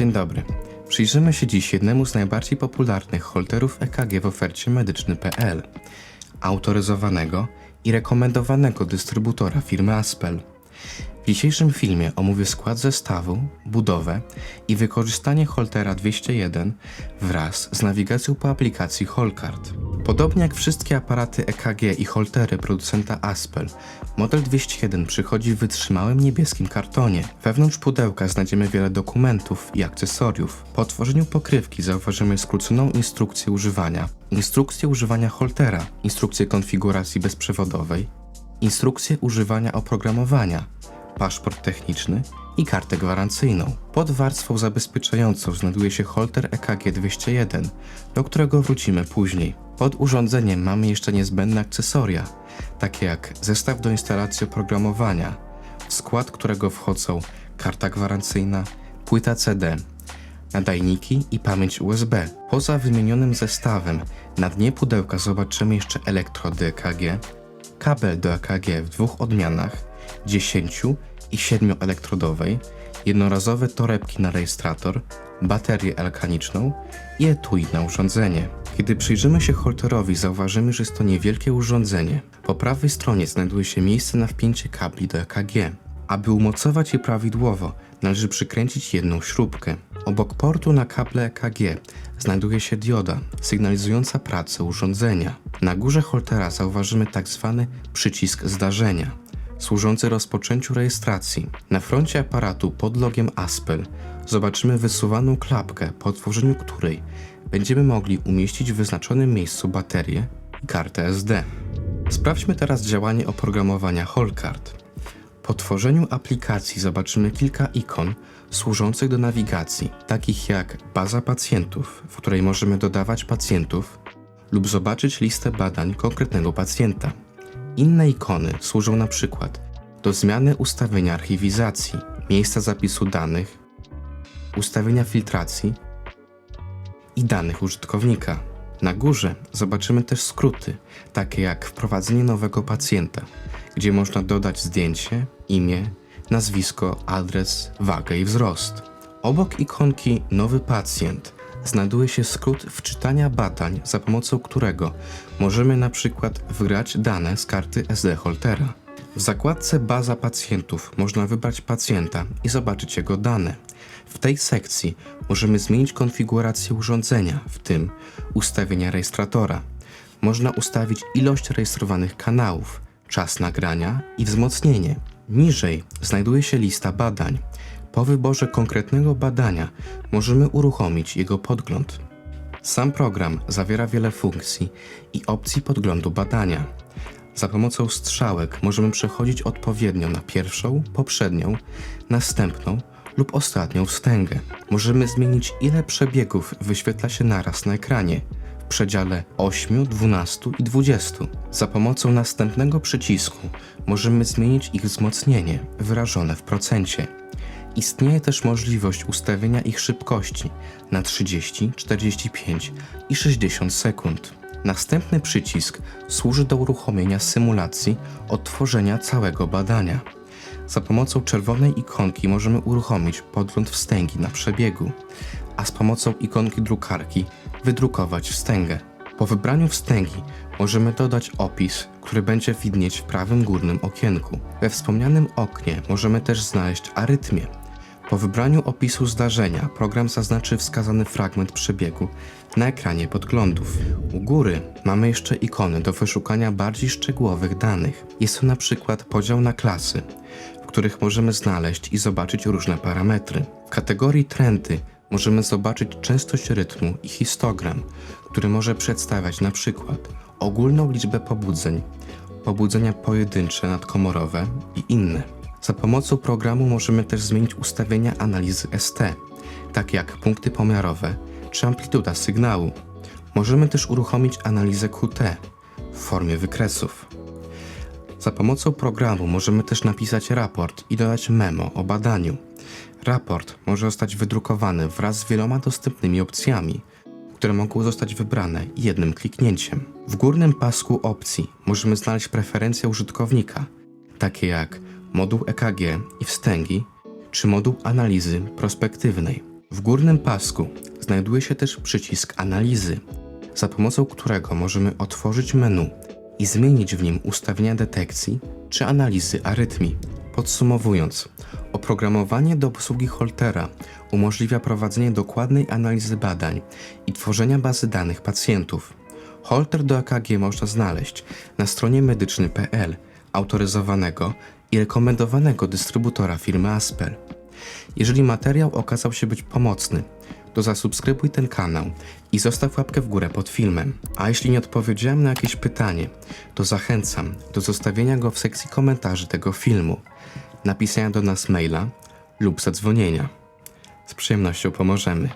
Dzień dobry. Przyjrzymy się dziś jednemu z najbardziej popularnych holterów EKG w ofercie medyczny.pl, autoryzowanego i rekomendowanego dystrybutora firmy Aspel. W dzisiejszym filmie omówię skład zestawu, budowę i wykorzystanie Holtera 201 wraz z nawigacją po aplikacji Holcard. Podobnie jak wszystkie aparaty EKG i holtery producenta Aspel, model 201 przychodzi w wytrzymałym niebieskim kartonie. Wewnątrz pudełka znajdziemy wiele dokumentów i akcesoriów. Po otworzeniu pokrywki zauważymy skróconą instrukcję używania, instrukcję używania holtera, instrukcję konfiguracji bezprzewodowej, instrukcję używania oprogramowania, paszport techniczny i kartę gwarancyjną. Pod warstwą zabezpieczającą znajduje się holter EKG 201, do którego wrócimy później. Pod urządzeniem mamy jeszcze niezbędne akcesoria, takie jak zestaw do instalacji oprogramowania, w skład którego wchodzą karta gwarancyjna, płyta CD, nadajniki i pamięć USB. Poza wymienionym zestawem na dnie pudełka zobaczymy jeszcze elektrody EKG, kabel do EKG w dwóch odmianach 10 i 7 elektrodowej, jednorazowe torebki na rejestrator, baterię elektroniczną i etui na urządzenie. Kiedy przyjrzymy się holterowi, zauważymy, że jest to niewielkie urządzenie. Po prawej stronie znajduje się miejsce na wpięcie kabli do EKG. Aby umocować je prawidłowo, należy przykręcić jedną śrubkę. Obok portu na kable EKG znajduje się dioda sygnalizująca pracę urządzenia. Na górze holtera zauważymy tzw. przycisk zdarzenia, służący rozpoczęciu rejestracji. Na froncie aparatu pod logiem Aspel zobaczymy wysuwaną klapkę, po otworzeniu której będziemy mogli umieścić w wyznaczonym miejscu baterię i kartę SD. Sprawdźmy teraz działanie oprogramowania Holcard. Po tworzeniu aplikacji zobaczymy kilka ikon służących do nawigacji, takich jak baza pacjentów, w której możemy dodawać pacjentów lub zobaczyć listę badań konkretnego pacjenta. Inne ikony służą na przykład do zmiany ustawienia archiwizacji, miejsca zapisu danych, ustawienia filtracji i danych użytkownika. Na górze zobaczymy też skróty, takie jak wprowadzenie nowego pacjenta, gdzie można dodać zdjęcie, imię, nazwisko, adres, wagę i wzrost. Obok ikonki Nowy pacjent znajduje się skrót wczytania badań, za pomocą którego możemy na przykład wgrać dane z karty SD Holtera. W zakładce Baza pacjentów można wybrać pacjenta i zobaczyć jego dane. W tej sekcji możemy zmienić konfigurację urządzenia, w tym ustawienia rejestratora. Można ustawić ilość rejestrowanych kanałów, czas nagrania i wzmocnienie. Niżej znajduje się lista badań. Po wyborze konkretnego badania możemy uruchomić jego podgląd. Sam program zawiera wiele funkcji i opcji podglądu badania. Za pomocą strzałek możemy przechodzić odpowiednio na pierwszą, poprzednią, następną lub ostatnią wstęgę. Możemy zmienić ile przebiegów wyświetla się naraz na ekranie w przedziale 8, 12 i 20. Za pomocą następnego przycisku możemy zmienić ich wzmocnienie wyrażone w procencie. Istnieje też możliwość ustawienia ich szybkości na 30, 45 i 60 sekund. Następny przycisk służy do uruchomienia symulacji odtworzenia całego badania. Za pomocą czerwonej ikonki możemy uruchomić podgląd wstęgi na przebiegu, a z pomocą ikonki drukarki wydrukować wstęgę. Po wybraniu wstęgi możemy dodać opis, który będzie widnieć w prawym górnym okienku. We wspomnianym oknie możemy też znaleźć arytmię. Po wybraniu opisu zdarzenia program zaznaczy wskazany fragment przebiegu na ekranie podglądów. U góry mamy jeszcze ikony do wyszukania bardziej szczegółowych danych. Jest to na przykład podział na klasy, w których możemy znaleźć i zobaczyć różne parametry. W kategorii trendy możemy zobaczyć częstość rytmu i histogram, który może przedstawiać na przykład ogólną liczbę pobudzeń, pobudzenia pojedyncze nadkomorowe i inne. Za pomocą programu możemy też zmienić ustawienia analizy ST, takie jak punkty pomiarowe czy amplituda sygnału. Możemy też uruchomić analizę QT w formie wykresów. Za pomocą programu możemy też napisać raport i dodać memo o badaniu. Raport może zostać wydrukowany wraz z wieloma dostępnymi opcjami, które mogą zostać wybrane jednym kliknięciem. W górnym pasku opcji możemy znaleźć preferencje użytkownika, takie jak moduł EKG i wstęgi, czy moduł analizy prospektywnej. W górnym pasku znajduje się też przycisk analizy, za pomocą którego możemy otworzyć menu i zmienić w nim ustawienia detekcji czy analizy arytmii. Podsumowując, oprogramowanie do obsługi Holtera umożliwia prowadzenie dokładnej analizy badań i tworzenia bazy danych pacjentów. Holter do EKG można znaleźć na stronie medyczny.pl autoryzowanego i rekomendowanego dystrybutora firmy Asper. Jeżeli materiał okazał się być pomocny, to zasubskrybuj ten kanał i zostaw łapkę w górę pod filmem. A jeśli nie odpowiedziałem na jakieś pytanie, to zachęcam do zostawienia go w sekcji komentarzy tego filmu, napisania do nas maila lub zadzwonienia. Z przyjemnością pomożemy.